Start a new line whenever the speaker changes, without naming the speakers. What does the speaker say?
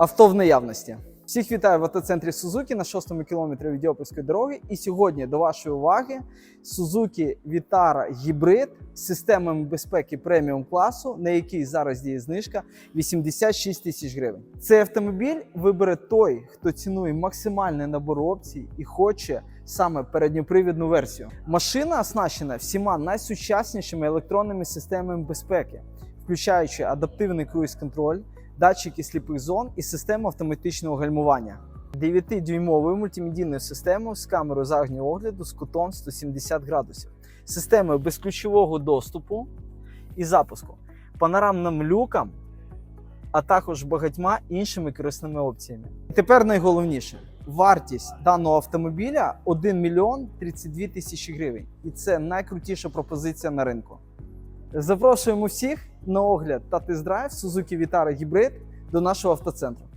Авто в наявності. Всіх вітаю в автоцентрі Сузуки на 6-му кілометрі від Діопольської дороги. І сьогодні до вашої уваги Suzuki Vitara Hybrid з системами безпеки преміум класу, на який зараз діє знижка 86 тисяч гривень. Цей автомобіль вибере той, хто цінує максимальний набор опцій і хоче саме передньопривідну версію. Машина оснащена всіма найсучаснішими електронними системами безпеки, включаючи адаптивний круїз-контроль датчики сліпих зон і систему автоматичного гальмування. 9-дюймовою мультимедійною системою з камерою заднього огляду з кутом 170 градусів, системою безключового доступу і запуску, панорамним люком, а також багатьма іншими корисними опціями. І тепер найголовніше: вартість даного автомобіля 1 мільйон 32 тисячі гривень. І це найкрутіша пропозиція на ринку. Запрошуємо всіх на огляд та тест-драйв Suzuki Vitara Hybrid до нашого автоцентру.